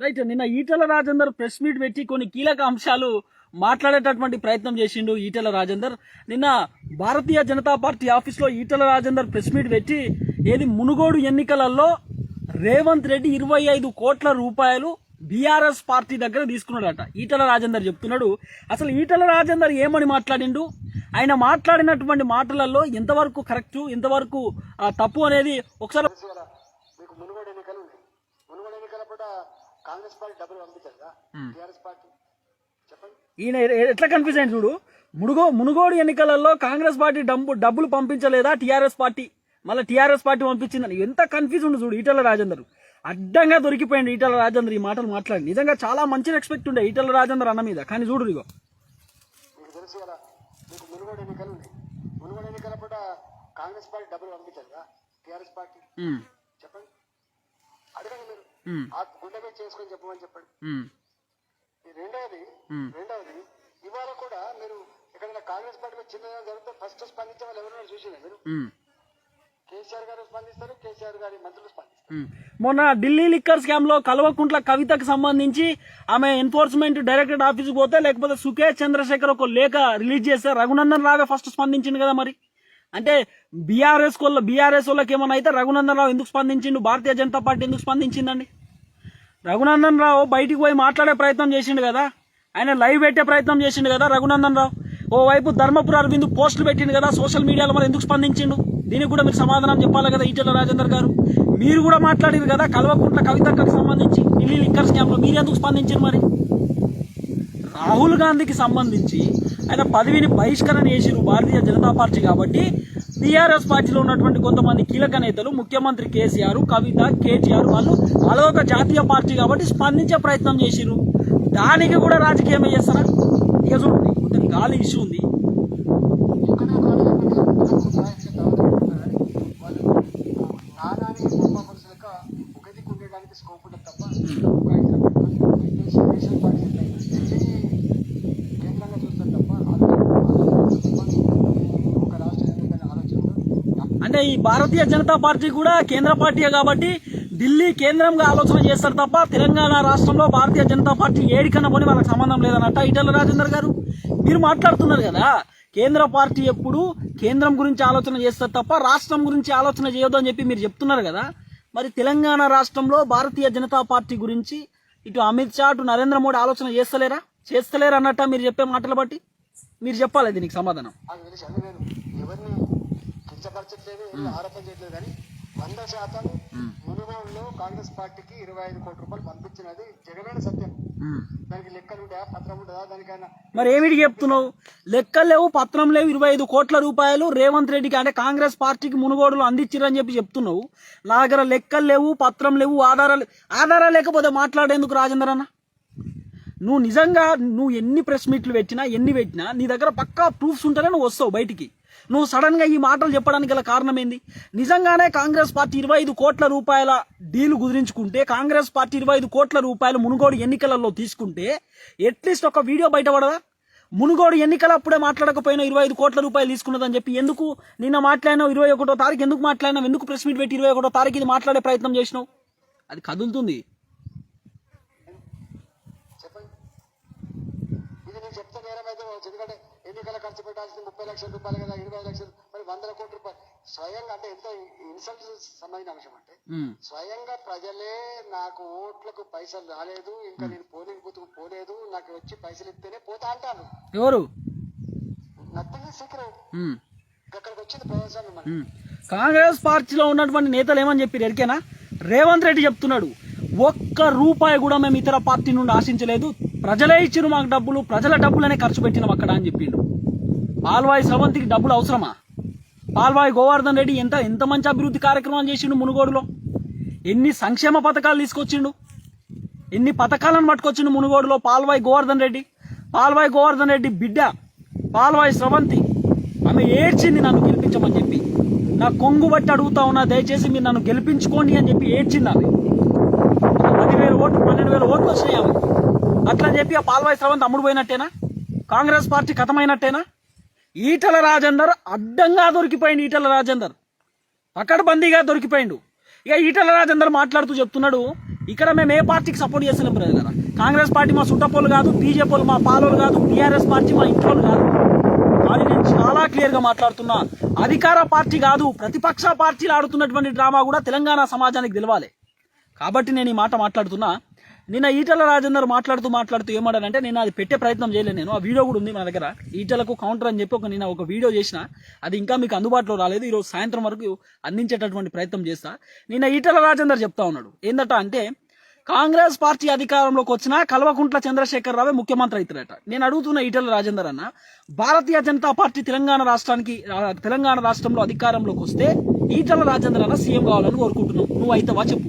Right నిన్న Etela Rajender press meet పెట్టి కొన్ని కీలక అంశాలు మాట్లాడేటటువంటి ప్రయత్నం చేసిండు ఈటల రాజేందర్. నిన్న భారతీయ జనతా పార్టీ ఆఫీస్లో ఈటల రాజేందర్ ప్రెస్ మీట్ పెట్టి ఏది మునుగోడు ఎన్నికలలో రేవంత్ రెడ్డి ఇరవై ఐదు కోట్ల రూపాయలు బీఆర్ఎస్ పార్టీ దగ్గర తీసుకున్నాడట. ఈటల రాజేందర్ చెప్తున్నాడు అసలు ఈటల రాజేందర్ ఏమని మాట్లాడిండు? ఆయన మాట్లాడినటువంటి మాటలలో ఎంతవరకు కరెక్ట్ ఎంతవరకు తప్పు అనేది ఒకసారి మునుగోడు ఎన్నికలు ఉన్నాయి మునుగోడు ఎన్నికల పూట కాంగ్రెస్ పార్టీ డబ్బులు పంపించదా టీఆర్ఎస్ పార్టీ. చెప్పండి. ఈయన ఎట్లా కన్ఫ్యూజ్ అయింది చూడు? మునుగో మునుగోడు ఎన్నికలలో కాంగ్రెస్ పార్టీ డబ్బు డబ్బులు పంపించలేదా? TRS party. మళ్ళీ టీఆర్ఎస్ పార్టీ పంపించిందని. ఎంత కన్ఫ్యూజ్ ఉండు చూడు ఈటల రాజేందర్. అడ్డంగా దొరికిపోయింది ఈటల రాజేందర్ ఈ మాటలు మాట్లాడి. నిజంగా చాలా మంచి రెస్పెక్ట్ ఉండే ఈటల రాజేందర్ అన్న మీద. కానీ చూడు ఇగో. మీకు తెలుసు కదా మీకు మునుగోడు ఎన్నికలు ఉన్నాయి. మునుగోడు ఎన్నికల పూట కాంగ్రెస్ పార్టీ డబ్బులు పంపించదా టీఆర్ఎస్ పార్టీ. చెప్పండి. అడగండి మీరు. ఆ గుండె మీద చేసుకొని చెప్పమని చెప్పండి. రెండవది. రెండవది ఇవాళ కూడా మీరు ఎక్కడైనా కాంగ్రెస్ పార్టీలో చిన్నగా జరిగితే ఫస్ట్ స్పందించే వాళ్ళు ఎవరైనా చూసినా మీరు? కేసీఆర్ గారు స్పందిస్తారు కేసీఆర్ గారి మంత్రులు స్పందిస్తారు. మొన్న ఢిల్లీ లిక్కర్ స్కామ్లో కల్వకుంట్ల కవితకు సంబంధించి ఆమె ఎన్ఫోర్స్మెంట్ డైరెక్టరేట్ ఆఫీస్కి పోతే లేకపోతే సుకేష్ చంద్రశేఖర్ ఒక లేఖ రిలీజ్ చేస్తే రఘునందన్ రావే ఫస్ట్ స్పందించింది కదా మరి? అంటే బీఆర్ఎస్ వాళ్ళ బీఆర్ఎస్ వాళ్ళకి ఏమైనా అయితే రఘునందన్ రావు ఎందుకు స్పందించిండు? భారతీయ జనతా పార్టీ ఎందుకు స్పందించిందండి? రఘునందన్ రావు బయటికి పోయి మాట్లాడే ప్రయత్నం చేసిండు కదా? ఆయన లైవ్ పెట్టే ప్రయత్నం చేసిండు కదా రఘునందన్ రావు ఓవైపు ధర్మపుర అరవింద్ పోస్టులు పెట్టిండు కదా? సోషల్ మీడియాలో మరి ఎందుకు స్పందించిండు? దీనికి కూడా మీరు సమాధానం చెప్పాలి కదా ఈటెల రాజేందర్ గారు? మీరు కూడా మాట్లాడారు కదా కల్వకుంట్ల కవితకు సంబంధించి ఢిల్లీ లిక్కర్ స్కామ్లో. మీరు ఎందుకు స్పందించారు మరి? రాహుల్ గాంధీకి సంబంధించి ఆయన పదవిని బహిష్కరణ చేసిరు భారతీయ జనతా పార్టీ కాబట్టి టీఆర్ఎస్ పార్టీలో ఉన్నటువంటి కొంతమంది కీలక నేతలు ముఖ్యమంత్రి కేసీఆర్ కవిత కేటీఆర్ వాళ్ళు వాళ్ళ ఒక జాతీయ పార్టీ కాబట్టి స్పందించే ప్రయత్నం చేసిరు దానికి కూడా రాజకీయం చేస్తారా? ఇక చూడండి గాలి ఇష్యూ ఉంది ఎక్కడో కాదు వాళ్ళు నానాని గొప్ప మనుషులక ఒక దిక్కు ఉండడానికి స్కోప్ ఉంటుంది తప్ప ఒక ఐదు నేషనల్ పార్టీ కేంద్రంగా చూస్తారు తప్ప ఒక రాష్ట్ర ఎన్నికల ఆలోచన అంటే ఈ భారతీయ జనతా పార్టీ కూడా కేంద్ర పార్టీయే కాబట్టి ఢిల్లీ కేంద్రంగా ఆలోచన చేస్తారు తప్ప తెలంగాణ రాష్ట్రంలో భారతీయ జనతా పార్టీ ఏడికన్నా పోని వాళ్ళకి సంబంధం లేదన్నట్ట ఈటల రాజేందర్ గారు. మీరు మాట్లాడుతున్నారు కదా కేంద్ర పార్టీ ఎప్పుడు కేంద్రం గురించి ఆలోచన చేస్తారు తప్ప రాష్ట్రం గురించి ఆలోచన చేయొద్దు అని చెప్పి మీరు చెప్తున్నారు కదా. మరి తెలంగాణ రాష్ట్రంలో భారతీయ జనతా పార్టీ గురించి ఇటు అమిత్ షా అటు నరేంద్ర మోడీ ఆలోచన చేస్తలేరా? చేస్తలేరు అన్నట్ట మీరు చెప్పే మాటలు బట్టి. మీరు చెప్పాలి దీనికి సమాధానం. కించపరచట్లేదు ఆరోపణ చేయట్లేదు. కానీ వంద శాతం మునుగోడులో కాంగ్రెస్ పార్టీకి ఇరవై ఐదు కోట్ల రూపాయలు పంపించినది జగమైన సత్యం. దానికి లెక్కలు ఉంటాయా పత్రం ఉంటుందా? దానికైనా మరి ఏమిటి చెప్తున్నావు? లెక్కలు లేవు పత్రం లేవు ఇరవై ఐదు కోట్ల రూపాయలు రేవంత్ రెడ్డికి అంటే కాంగ్రెస్ పార్టీకి మునుగోడులో అందించిరని చెప్పి చెప్తున్నావు. నా దగ్గర లెక్కలు లేవు పత్రం లేవు ఆధారాలు ఆధారాలు లేకపోతే మాట్లాడేందుకు రాజేందర్ అన్న? నువ్వు నిజంగా నువ్వు ఎన్ని ప్రెస్ మీట్లు పెట్టినా ఎన్ని పెట్టినా నీ దగ్గర పక్కా ప్రూఫ్స్ ఉంటేనే నువ్వు వస్తావు బయటికి. నువ్వు సడన్గా ఈ మాటలు చెప్పడానికి గల కారణం ఏంది నిజంగానే కాంగ్రెస్ పార్టీ ఇరవై ఐదు కోట్ల రూపాయల డీలు కుదిరించుకుంటే కాంగ్రెస్ పార్టీ ఇరవై ఐదు కోట్ల రూపాయలు మునుగోడు ఎన్నికలలో తీసుకుంటే అట్లీస్ట్ ఒక వీడియో బయటపడదా? మునుగోడు ఎన్నికల అప్పుడే మాట్లాడకపోయినా ఇరవై ఐదు కోట్ల రూపాయలు తీసుకున్నదని చెప్పి ఎందుకు నిన్న మాట్లాడినావు? ఇరవై ఒకటో తారీఖు ఎందుకు మాట్లాడినావు? ఎందుకు ప్రెస్ మీట్ పెట్టి ఇరవై ఒకటో తారీఖు ఇది మాట్లాడే ప్రయత్నం చేసినావు? అది కదులుతుంది. చెప్పండి. ఇది నేను చెప్తే నేరం అయితే ఎందుకంటే ఎన్నికల ఖర్చు పెట్టాల్సింది ముప్పై లక్షల రూపాయలు కదా ఇరవై లక్షలు మరి వందల కోట్ల రూపాయలు. స్వయంగా అంటే ఎంత ఇన్సల్ట్ సంబంధించిన అంశం అంటే. స్వయంగా ప్రజలే నాకు ఓట్లకు పైసలు రాలేదు ఇంకా నేను పోలింగ్ బూత్కు పోలేదు నాకు వచ్చి పైసలు ఇస్తేనే పోతా అంటాను ఎవరు? Nothing secret. అక్కడికి వచ్చింది ప్రజాస్వామ్యం. కాంగ్రెస్ పార్టీలో ఉన్నటువంటి నేతలు ఏమని చెప్పారు ఎరికేనా? రేవంత్ రెడ్డి చెప్తున్నాడు ఒక్క రూపాయి కూడా మేము ఇతర పార్టీ నుండి ఆశించలేదు ప్రజలే ఇచ్చిన మాకు డబ్బులు ప్రజల డబ్బులనే ఖర్చు పెట్టినాం అక్కడ అని చెప్పిండు. పాల్వాయి స్రవంతికి డబ్బులు అవసరమా? పాల్వాయి గోవర్ధన్ రెడ్డి ఎంత ఎంత మంచి అభివృద్ధి కార్యక్రమాలు చేసిండు మునుగోడులో? ఎన్ని సంక్షేమ పథకాలు తీసుకొచ్చిండు? ఎన్ని పథకాలను పట్టుకొచ్చిండు మునుగోడులో పాల్వాయి గోవర్ధన్ రెడ్డి? పాల్వాయి గోవర్ధన్ రెడ్డి బిడ్డ పాల్వాయి స్రవంతి ఆమె ఏడ్చింది నన్ను గెలిపించమని చెప్పి. నా కొంగు బట్టి అడుగుతా ఉన్నా దయచేసి మీరు నన్ను గెలిపించుకోండి అని చెప్పి ఏడ్చింది ఆమె. పదివేల ఓట్లు పన్నెండు వేల ఓట్లు వచ్చినాయి ఆమె అట్లా చెప్పి ఆ పాల్వాయి శ్రవణ్ తమ్ముడు పోయినట్టేనా? కాంగ్రెస్ పార్టీ కథమైనట్టేనా? ఈటల రాజేందర్ అడ్డంగా దొరికిపోయింది ఈటల రాజేందర్. పకడ్బందీగా దొరికిపోయిండు. ఇక ఈటల రాజేందర్ మాట్లాడుతూ చెప్తున్నాడు ఇక్కడ మేము ఏ పార్టీకి సపోర్ట్ చేస్తున్నాం బ్రదర్ కాంగ్రెస్ పార్టీ మా సుట్టపోలు కాదు బీజేపీలు మా పాలోలు కాదు టీఆర్ఎస్ పార్టీ మా ఇంట్లోలు కాదు. కానీ నేను చాలా క్లియర్గా మాట్లాడుతున్నా అధికార పార్టీ కాదు ప్రతిపక్ష పార్టీలు ఆడుతున్నటువంటి డ్రామా కూడా తెలంగాణ సమాజానికి తెలవాలి. కాబట్టి నేను ఈ మాట మాట్లాడుతున్నా నిన్న ఈటల రాజేందర్ మాట్లాడుతూ మాట్లాడుతూ ఏమన్నాడంటే నేను అది పెట్టే ప్రయత్నం చేయలేదు నేను. ఆ వీడియో కూడా ఉంది మన దగ్గర. ఈటలకు కౌంటర్ అని చెప్పి ఒక నేను ఒక వీడియో చేసిన. అది ఇంకా మీకు అందుబాటులో రాలేదు. ఈరోజు సాయంత్రం వరకు అందించేటటువంటి ప్రయత్నం చేస్తా. నిన్న ఈటల రాజేందర్ చెప్తా ఉన్నాడు. ఏందట అంటే కాంగ్రెస్ పార్టీ అధికారంలోకి వచ్చిన కల్వకుంట్ల చంద్రశేఖర్ రావే ముఖ్యమంత్రి అవుతారట నేను అడుగుతున్న ఈటల రాజేందర్ అన్న భారతీయ జనతా పార్టీ తెలంగాణ రాష్ట్రానికి తెలంగాణ రాష్ట్రంలో అధికారంలోకి వస్తే ఈటల రాజేందర్ అన్న సీఎం కావాలని కోరుకుంటున్నావు నువ్వు అయితవా చెప్పు.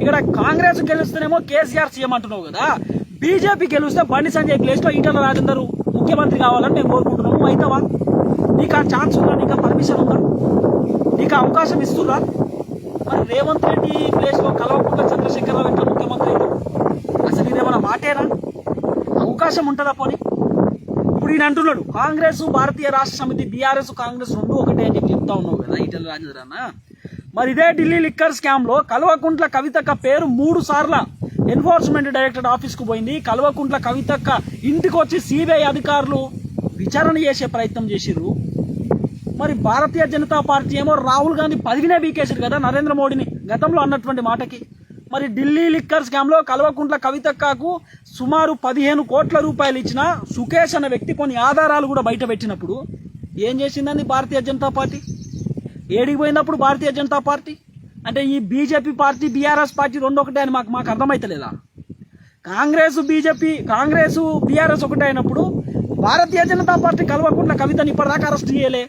ఇక్కడ కాంగ్రెస్ గెలుస్తేనేమో కేసీఆర్ సీఎం అంటున్నావు కదా. బీజేపీ గెలిస్తే బండి సంజయ్ ప్లేస్లో ఈటల రాజేందర్ ముఖ్యమంత్రి కావాలని నేను కోరుకుంటున్నాము అవుతావా నీకు ఆ ఛాన్స్ ఉందా? నీకు పర్మిషన్ ఉందా? నీకు అవకాశం ఇస్తున్నా మరి రేవంత్ రెడ్డి ప్లేస్లో కలవకుండా చంద్రశేఖరరావు ఎట్లా ముఖ్యమంత్రి అసలు ఇదేమైనా మాటేనా? అవకాశం ఉంటుందా పోనీ? ఇప్పుడు ఈయన అంటున్నాడు కాంగ్రెస్ భారతీయ రాష్ట్ర సమితి బీఆర్ఎస్ కాంగ్రెస్ రెండు ఒకటే అని చెప్పి చెప్తా ఉన్నావు కదా ఈటల రాజేంద్ర అన్న మరి ఇదే ఢిల్లీ లిక్కర్ స్కామ్లో కల్వకుంట్ల కవితక్క పేరు మూడు సార్ల ఎన్ఫోర్స్మెంట్ డైరెక్టర్ ఆఫీస్కు పోయింది. కల్వకుంట్ల కవితక్క ఇంటికి వచ్చి సిబిఐ అధికారులు విచారణ చేసే ప్రయత్నం చేసిర్రు. మరి భారతీయ జనతా పార్టీ ఏమో రాహుల్ గాంధీ పదివినే బీకేశారు కదా నరేంద్ర మోడీని గతంలో అన్నటువంటి మాటకి. మరి ఢిల్లీ లిక్కర్ స్కామ్లో కల్వకుంట్ల కవితక్కకు సుమారు పదిహేను కోట్ల రూపాయలు ఇచ్చిన సుకేష్ అనే వ్యక్తి కొన్ని ఆధారాలు కూడా బయట పెట్టినప్పుడు ఏం చేసిందండి భారతీయ జనతా పార్టీ? ఏడికి పోయినప్పుడు భారతీయ జనతా పార్టీ అంటే ఈ బీజేపీ పార్టీ బీఆర్ఎస్ పార్టీ రెండు ఒకటే అని మాకు మాకు అర్థమైతలేదా? కాంగ్రెస్ బీజేపీ కాంగ్రెస్ బీఆర్ఎస్ ఒకటే అయినప్పుడు భారతీయ జనతా పార్టీ కలవకుండా కవితని ఇప్పటిదాకా అరెస్ట్ చేయలే.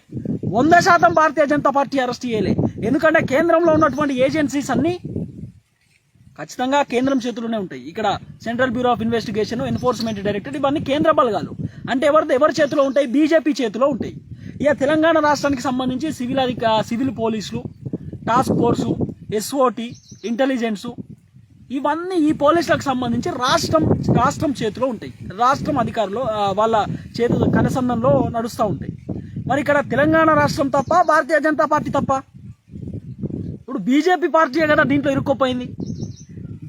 వంద శాతం భారతీయ జనతా పార్టీ అరెస్ట్ చేయలే. ఎందుకంటే కేంద్రంలో ఉన్నటువంటి ఏజెన్సీస్ అన్నీ ఖచ్చితంగా కేంద్రం చేతుల్లోనే ఉంటాయి. ఇక్కడ central bureau of investigation enforcement directorate ఇవన్నీ కేంద్ర బలగాలు. అంటే ఎవరిది ఎవరి చేతిలో ఉంటాయి? బీజేపీ చేతిలో ఉంటాయి. ఇక తెలంగాణ రాష్ట్రానికి సంబంధించి సివిల్ అధిక సివిల్ పోలీసులు టాస్క్ ఫోర్సు ఎస్ఓటి ఇంటెలిజెన్సు ఇవన్నీ ఈ పోలీసులకు సంబంధించి రాష్ట్రం రాష్ట్రం చేతిలో ఉంటాయి. రాష్ట్రం అధికారులు వాళ్ళ చేతి కనసంధంలో నడుస్తూ ఉంటాయి. మరి ఇక్కడ తెలంగాణ రాష్ట్రం తప్ప భారతీయ జనతా పార్టీ తప్ప? ఇప్పుడు బీజేపీ పార్టీ కదా దీంట్లో ఇరుక్కుపోయింది.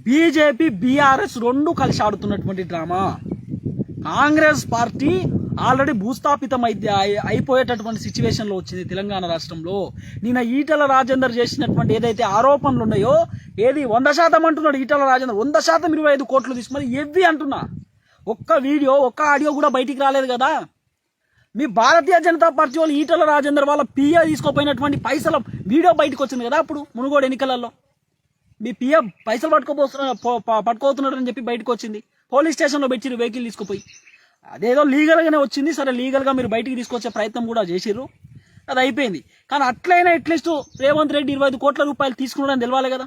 బీజేపీ బీఆర్ఎస్ రెండు కలిసి ఆడుతున్నటువంటి డ్రామా. కాంగ్రెస్ పార్టీ ఆల్రెడీ భూస్థాపితం అయితే అయిపోయేటటువంటి సిచ్యువేషన్లో వచ్చింది తెలంగాణ రాష్ట్రంలో. నిన్న ఈటల రాజేందర్ చేసినటువంటి ఏదైతే ఆరోపణలు ఉన్నాయో ఏది వంద శాతం అంటున్నాడు ఈటల రాజేందర్. వంద శాతం ఇరవై ఐదు కోట్లు తీసుకుని ఎవ్వి అంటున్నా? ఒక్క వీడియో ఒక్క ఆడియో కూడా బయటికి రాలేదు కదా? మీ భారతీయ జనతా పార్టీ వాళ్ళు ఈటల రాజేందర్ వాళ్ళ పిఏ తీసుకోపోయినటువంటి పైసల వీడియో బయటకు వచ్చింది కదా అప్పుడు మునుగోడు ఎన్నికలలో. మీ పిఏ పైసలు పట్టుకోపోతున్నా పట్టుకోతున్నాడు అని చెప్పి బయటకు వచ్చింది. పోలీస్ స్టేషన్లో పెట్టిరు వెహికల్ తీసుకుపోయి. అదేదో లీగల్గానే వచ్చింది సరే లీగల్గా మీరు బయటికి తీసుకొచ్చే ప్రయత్నం కూడా చేసిర్రు. అది అయిపోయింది. కానీ అట్లయినా అట్లీస్ట్ రేవంత్ రెడ్డి ఇరవై ఐదు కోట్ల రూపాయలు తీసుకున్నాడని తెలవాలి కదా?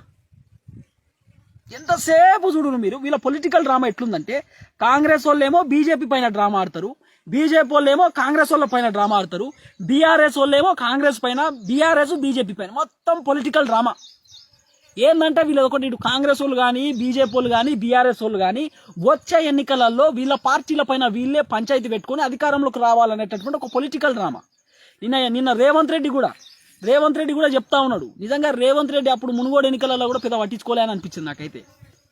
ఎంతసేపు చూడు మీరు? వీళ్ళ పొలిటికల్ డ్రామా ఎట్లుందంటే కాంగ్రెస్ వాళ్ళేమో బీజేపీ పైన డ్రామా ఆడతారు బీజేపీ వాళ్ళేమో కాంగ్రెస్ వాళ్ళ పైన డ్రామా ఆడతారు బీఆర్ఎస్ వాళ్ళేమో కాంగ్రెస్ పైన బీఆర్ఎస్ బీజేపీ పైన. మొత్తం పొలిటికల్ డ్రామా ఏంటంటే వీళ్ళు ఒకటి ఇటు కాంగ్రెస్ వాళ్ళు కానీ బీజేపీ వాళ్ళు కానీ బీఆర్ఎస్ వాళ్ళు కానీ వచ్చే ఎన్నికలలో వీళ్ళ పార్టీల పైన వీళ్ళే పంచాయతీ పెట్టుకొని అధికారంలోకి రావాలనేటటువంటి ఒక పొలిటికల్ డ్రామా నిన్న నిన్న రేవంత్ రెడ్డి కూడా రేవంత్ రెడ్డి కూడా చెప్తా ఉన్నాడు. నిజంగా రేవంత్ రెడ్డి అప్పుడు మునుగోడు ఎన్నికలలో కూడా పెద్ద పట్టించుకోలే అని అనిపించింది నాకైతే.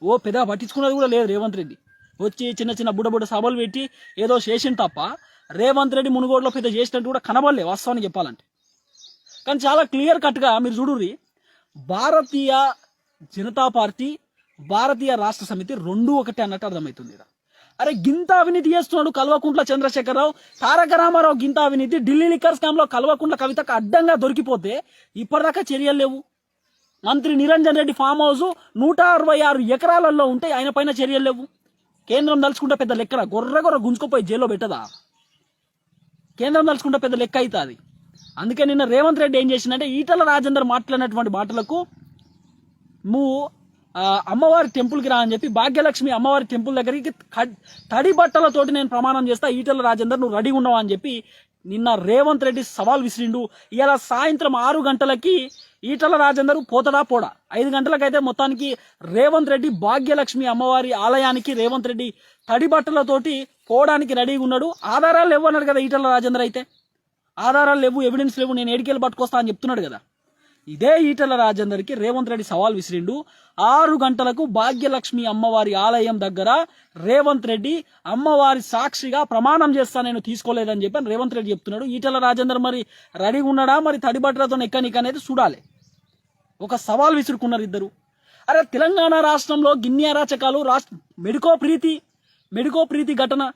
ఓ పెద్ద పట్టించుకున్నది కూడా లేదు రేవంత్ రెడ్డి. వచ్చి చిన్న చిన్న బుడబుడ సభలు పెట్టి ఏదో చేసిండు తప్ప రేవంత్ రెడ్డి మునుగోడులో పెద్ద చేసినట్టు కూడా కనబడలే వాస్తవాన్ని చెప్పాలంటే. కానీ చాలా క్లియర్ కట్గా మీరు చూడుర్రి భారతీయ జనతా పార్టీ భారతీయ రాష్ట్ర సమితి రెండు ఒకటే అన్నట్టు అర్థమవుతుంది అరే గింత అవినీతి చేస్తున్నాడు కల్వకుంట్ల చంద్రశేఖరరావు. తారక రామారావు గింత అవినీతి ఢిల్లీ లిక్కర్ స్కామ్లో కల్వకుంట్ల కవితకు అడ్డంగా దొరికిపోతే ఇప్పటిదాకా చర్యలు లేవు. మంత్రి నిరంజన్ రెడ్డి ఫామ్ హౌస్ నూట అరవై ఆరు ఎకరాలలో ఉంటే ఆయన పైన చర్యలు లేవు. కేంద్రం దలుచుకుంటే పెద్ద లెక్కన గొర్రె గొర్రె గుంజుకుపోయి జైల్లో పెట్టదా? కేంద్రం దలుచుకుంటే పెద్ద లెక్క అవుతుంది. అందుకే నిన్న రేవంత్ రెడ్డి ఏం చేసిందంటే ఈటల రాజేందర్ మాట్లాడినటువంటి మాటలకు నువ్వు అమ్మవారి టెంపుల్కి రా అని చెప్పి భాగ్యలక్ష్మి అమ్మవారి టెంపుల్ దగ్గరికి తడి బట్టలతోటి నేను ప్రమాణం చేస్తా ఈటల రాజేందర్ నువ్వు రెడీ ఉన్నావు అని చెప్పి నిన్న రేవంత్ రెడ్డి సవాల్ విసిరిండు. ఇలా సాయంత్రం ఆరు గంటలకి ఈటల రాజేందర్ పోతడా పోడా? ఐదు గంటలకైతే మొత్తానికి రేవంత్ రెడ్డి భాగ్యలక్ష్మి అమ్మవారి ఆలయానికి రేవంత్ రెడ్డి తడి బట్టలతోటి పోవడానికి రెడీగా ఉన్నాడు. ఆధారాలు ఇవ్వన్నాడు కదా ఈటల రాజేందర్ అయితే. ఆధారాలు లేవు ఎవిడెన్స్ లేవు నేను ఏడికెళ్ళి పట్టుకొస్తా అని చెప్తున్నాడు కదా. ఇదే ఈటల రాజేందర్కి రేవంత్ రెడ్డి సవాల్ విసిరిండు. ఆరు గంటలకు భాగ్యలక్ష్మి అమ్మవారి ఆలయం దగ్గర రేవంత్ రెడ్డి అమ్మవారి సాక్షిగా ప్రమాణం చేస్తా నేను తీసుకోలేదని చెప్పి రేవంత్ రెడ్డి చెప్తున్నాడు. ఈటల రాజేందర్ మరి రెడీగా ఉన్నాడా? మరి తడిబట్టలతో ఎక్కనిక అనేది చూడాలి. ఒక సవాల్ విసురుకున్నారు ఇద్దరు. అరే తెలంగాణ రాష్ట్రంలో గిన్ని అరాచకాలు రాష్ట్ర మెడికో ప్రీతి మెడికో ప్రీతి ఘటన.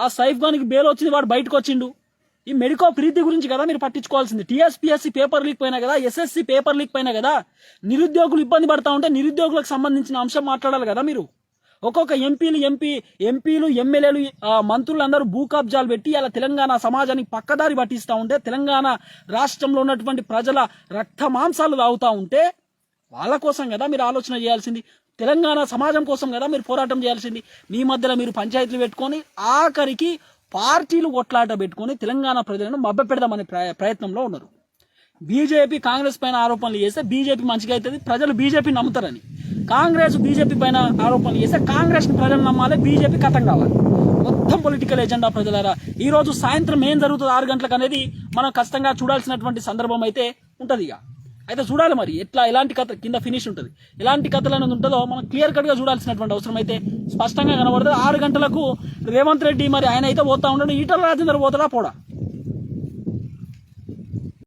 ఆ సైఫ్ గానికి బెయిల్ వచ్చింది వాడు బయటకు వచ్చిండు ఈ మెడికో ప్రీతి గురించి కదా మీరు పట్టించుకోవాల్సింది. టీఎస్పీఎస్సీ పేపర్ లీక్ పైన కదా ఎస్ఎస్సీ పేపర్ లీక్ పైన కదా నిరుద్యోగులు ఇబ్బంది పడతా ఉంటే నిరుద్యోగులకు సంబంధించిన అంశం మాట్లాడాలి కదా మీరు. ఒక్కొక్క ఎంపీలు ఎంపీ ఎంపీలు ఎమ్మెల్యేలు మంత్రులు అందరూ భూ కబ్జాలు పెట్టి అలా తెలంగాణ సమాజానికి పక్కదారి పట్టిస్తూ ఉంటే తెలంగాణ రాష్ట్రంలో ఉన్నటువంటి ప్రజల రక్త మాంసాలు తాగుతూ ఉంటే వాళ్ళ కోసం కదా మీరు ఆలోచన చేయాల్సింది. తెలంగాణ సమాజం కోసం కదా మీరు పోరాటం చేయాల్సింది. మీ మధ్యలో మీరు పంచాయతీలు పెట్టుకొని ఆఖరికి పార్టీలు కొట్లాట పెట్టుకొని తెలంగాణ ప్రజలను మభ్య పెడదామనే ప్రయత్నంలో ఉన్నారు. బీజేపీ కాంగ్రెస్ పైన ఆరోపణలు చేస్తే బీజేపీ మంచిగా అవుతుంది ప్రజలు బీజేపీ నమ్ముతారని. కాంగ్రెస్ బీజేపీ పైన ఆరోపణలు చేస్తే కాంగ్రెస్ ప్రజలు నమ్మాలి బీజేపీ కథం కావాలి. మొత్తం పొలిటికల్ ఎజెండా ప్రజలారా. ఈ రోజు సాయంత్రం ఏం జరుగుతుంది ఆరు గంటలకు అనేది మనం ఖచ్చితంగా చూడాల్సినటువంటి సందర్భం అయితే ఉంటుంది ఇక. అయితే చూడాలి మరి. ఎట్లా ఎలాంటి కథ కింద ఫినిష్ ఉంటుంది? ఎలాంటి కథలు అనేది ఉంటుందో మనం క్లియర్ కట్గా చూడాల్సినటువంటి అవసరం అయితే స్పష్టంగా కనబడుతుంది ఆరు గంటలకు రేవంత్ రెడ్డి మరి ఆయన అయితే పోతా ఉండడు. ఈటల రాజేందర్ పోతాడా పోడా?